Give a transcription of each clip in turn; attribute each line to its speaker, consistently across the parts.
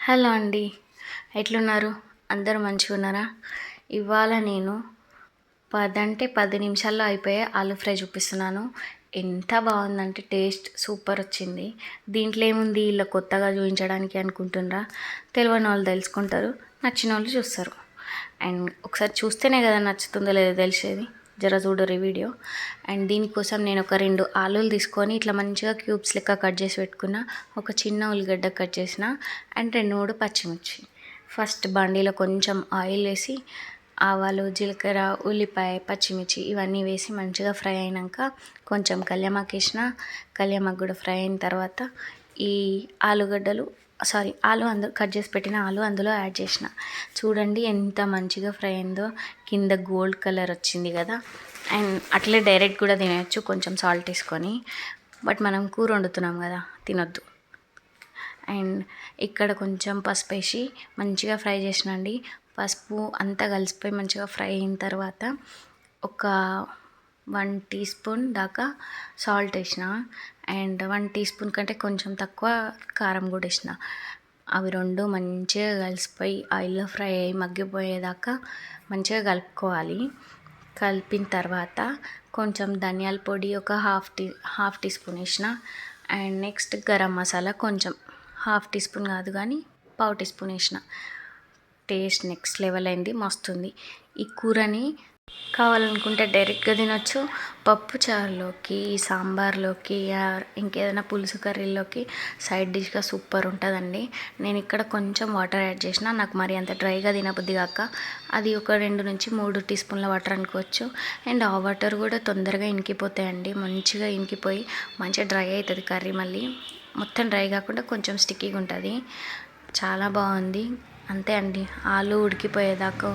Speaker 1: Hello అండి. ఎట్లున్నారు? అందరూ మంచిగా ఉన్నారా? ఇవాళ నేను పదంటే పది నిమిషాల్లో అయిపోయే ఆలు ఫ్రై చూపిస్తున్నాను. ఎంత బాగుందంటే టేస్ట్ సూపర్ వచ్చింది. దీంట్లో ఏముంది? ఇలా కొత్తగా చూపించడానికి అనుకుంటున్నారా? తెలియని వాళ్ళు తెలుసుకుంటారు నచ్చిన వాళ్ళు చూస్తారు. అండ్ ఒకసారి చూస్తేనే కదా నచ్చుతుందో లేదో తెలిసేది. జర చూడరు ఈ వీడియో. అండ్ దీనికోసం నేను ఒక రెండు ఆలులు తీసుకొని ఇట్లా మంచిగా క్యూబ్స్ లెక్క కట్ చేసి పెట్టుకున్న ఒక చిన్న ఉల్లిగడ్డ కట్ చేసిన అండ్ రెండు మూడు పచ్చిమిర్చి. ఫస్ట్ బండిలో కొంచెం ఆయిల్ వేసి ఆవాలు జీలకర్ర ఉల్లిపాయ పచ్చిమిర్చి ఇవన్నీ వేసి మంచిగా ఫ్రై అయినాక కొంచెం కళ్యామాకు వేసిన కళ్యామాకు కూడా ఫ్రై అయిన తర్వాత ఈ ఆలుగడ్డలు సారీ ఆలు అందులో కట్ చేసి పెట్టిన ఆలు అందులో యాడ్ చేసిన. చూడండి ఎంత మంచిగా ఫ్రై అయిందో. కింద గోల్డ్ కలర్ వచ్చింది కదా. అండ్ అట్లే డైరెక్ట్ కూడా తినచ్చు కొంచెం సాల్ట్ వేసుకొని. బట్ మనం కూర వండుతున్నాం కదా తినొద్దు. అండ్ ఇక్కడ కొంచెం పసుపు వేసి మంచిగా ఫ్రై చేసినండి. పసుపు అంతా కలిసిపోయి మంచిగా ఫ్రై అయిన తర్వాత ఒక వన్ టీ స్పూన్ దాకా సాల్ట్ వేసిన. అండ్ వన్ టీ స్పూన్ కంటే కొంచెం తక్కువ కారం కూడా వేసిన. అవి రెండు మంచిగా కలిసిపోయి ఆయిల్లో ఫ్రై అయ్యి మగ్గిపోయేదాకా మంచిగా కలుపుకోవాలి. కలిపిన తర్వాత కొంచెం ధనియాల పొడి ఒక half tea half teaspoon వేసిన. అండ్ నెక్స్ట్ గరం మసాలా కొంచెం హాఫ్ టీ స్పూన్ కాదు కానీ పావు టీ స్పూన్ వేసిన. టేస్ట్ నెక్స్ట్ లెవెల్ అయింది మస్తుంది ఈ కూరని కావాలనుకుంటే డైరెక్ట్గా తినొచ్చు. పప్పు చారులోకి సాంబార్లోకి ఇంకేదైనా పులుసు కర్రీలోకి సైడ్ డిష్గా సూపర్ ఉంటుందండి. నేను ఇక్కడ కొంచెం వాటర్ యాడ్ చేసిన నాకు మరి అంత డ్రైగా తినబుద్ది కాక అది ఒక రెండు నుంచి మూడు టీ స్పూన్ల వాటర్ అనుకోవచ్చు. అండ్ ఆ వాటర్ కూడా తొందరగా ఇంకిపోతాయండి మంచిగా ఇంకిపోయి మంచిగా డ్రై అవుతుంది కర్రీ మళ్ళీ. మొత్తం డ్రై కాకుండా కొంచెం స్టిక్కీగా ఉంటుంది. చాలా బాగుంది. అంతే అండి. ఆలు ఉడికిపోయేదాకా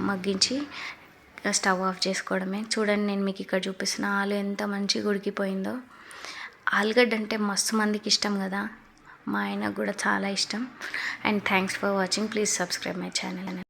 Speaker 1: మగ్గించి స్టవ్ ఆఫ్ చేసుకోవడమే. చూడండి నేను మీకు ఇక్కడ చూపిస్తున్న ఆలు ఎంత మంచిగా ఉడికిపోయిందో. ఆలుగడ్డ అంటే మస్తు మందికి ఇష్టం కదా. మా ఆయనకు కూడా చాలా ఇష్టం. And thanks for watching. Please subscribe my channel.